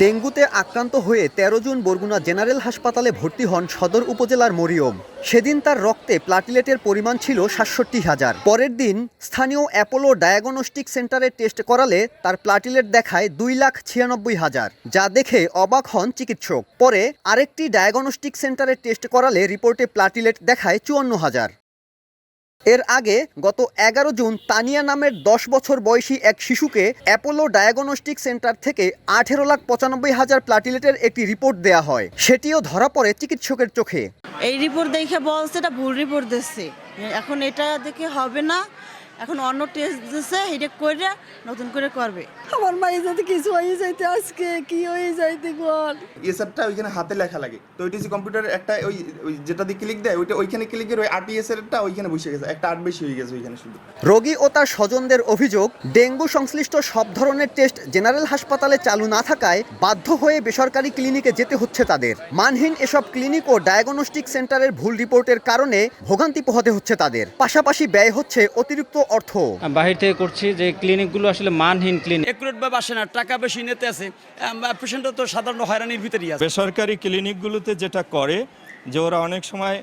ডেঙ্গুতে আক্রান্ত হয়ে ১৩ June Barguna general হাসপাতালে ভর্তি হন সদর উপজেলার মরিয়ম। সেদিন তার রক্তে প্লাটিলেটের পরিমাণ ছিল সাতষট্টি হাজার। পরের দিন স্থানীয় অ্যাপোলো ডায়াগনস্টিক সেন্টারে টেস্ট করালে তার প্লাটিলেট দেখায় দুই লাখ ছিয়ানব্বই হাজার, যা দেখে অবাক হন চিকিৎসক। পরে আরেকটি ডায়াগনস্টিক সেন্টারে টেস্ট করালে রিপোর্টে প্লাটিলেট দেখায় চুয়ান্ন হাজার। এর আগে গত এগারো জুন তানিয়া নামের দশ বছর বয়সী এক শিশুকে অ্যাপোলো ডায়াগনস্টিক সেন্টার থেকে আঠেরো লাখ পঁচানব্বই হাজার প্লাটিলেটের একটি রিপোর্ট দেয়া হয়। সেটিও ধরা পড়ে চিকিৎসকের চোখে। এই রিপোর্ট দেখে বলছে, এটা ভুল রিপোর্ট দিচ্ছে। এখন এটা দেখে হবে না। এখন অন্য টেস্ট দিচ্ছে এটা করে নতুন করে করবে। আমার মায়ের যাতে কিছু হয়ে যাইতে আজকে কি হয়ে যাইতে বল? এসআরটা ওইখানে হাতে লেখা লাগে। তো ওইটিসি কম্পিউটার একটা ওই ওই যেটা দিয়ে ক্লিক দেয় ওইটা ওইখানে ক্লিকের ওই আরটিএস এরটা ওইখানে বসে গেছে। একটা আট বেশি হয়ে গেছে ওইখানে শুধু। রোগী ও তার স্বজনদের অভিযোগ ডেঙ্গু সংশ্লিষ্ট সব ধরনের টেস্ট জেনারেল হাসপাতালে চালু না থাকায় বাধ্য হয়ে বেসরকারি ক্লিনিকে যেতে হচ্ছে তাদের। মানহীন এসব ক্লিনিক ও ডায়াগনস্টিক সেন্টারের ভুল রিপোর্টের কারণে ভোগান্তি পোহাতে হচ্ছে তাদের। পাশাপাশি ব্যয় হচ্ছে অতিরিক্ত অর্থ? বাহির থেকে করছি যে ক্লিনিকগুলো আসলে মানহীন ক্লিনিক একুরেট ভাবে আসে না টাকা বেশি নিতে আছে। পেশেন্টরা তো সাধারণ হয়রানির ভিতরেই আছে। বেসরকারি ক্লিনিকগুলোতে যেটা করে যে ওরা অনেক সময়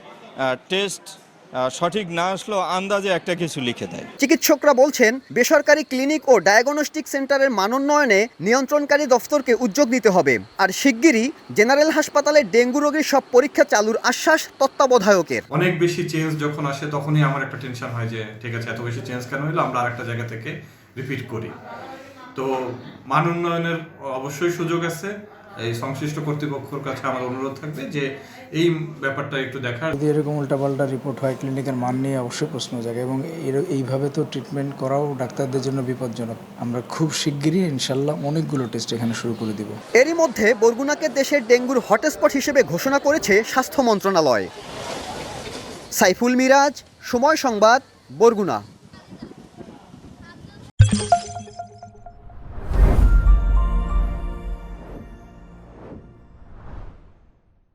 টেস্ট সঠিক না আসলেও আন্দাজে একটা কিছু লিখে দেয়। চিকিৎসকরা বলছেন বেসরকারি ক্লিনিক ও ডায়াগনস্টিক সেন্টারের মানোন্নয়নে নিয়ন্ত্রণকারী দফতরকে উদ্যোগ নিতে হবে। আর শিগগিরই জেনারেল হাসপাতালে ডেঙ্গু রোগীর সব পরীক্ষা চালুর আশ্বাস তত্ত্বাবধায়কের। অনেক বেশি চেঞ্জ যখন আসে তখনই আমার একটা টেনশন হয় যে ঠিক আছে এত বেশি চেঞ্জ কেন হলো? আমরা আরেকটা জায়গা থেকে রিপিট করি। তো মান উন্নয়নের অবশ্যই সুযোগ আছে। এই সংশ্লিষ্ট কর্তৃপক্ষের কাছে আমার অনুরোধ থাকবে যে এই ব্যাপারটা একটু দেখার। যদি এরকম উল্টাপাল্টা রিপোর্ট হয় ক্লিনিকের মান নিয়ে অবশ্যই প্রশ্ন জাগে এবং এইভাবে তো ট্রিটমেন্ট করাও ডাক্তারদের জন্য বিপজ্জনক। আমরা খুব শিগগিরই ইনশাল্লাহ অনেকগুলো টেস্ট এখানে শুরু করে দিব। এরই মধ্যে বরগুনাকে দেশের ডেঙ্গুর হটস্পট হিসেবে ঘোষণা করেছে স্বাস্থ্য মন্ত্রণালয়। সাইফুল মিরাজ সময় সংবাদ বরগুনা।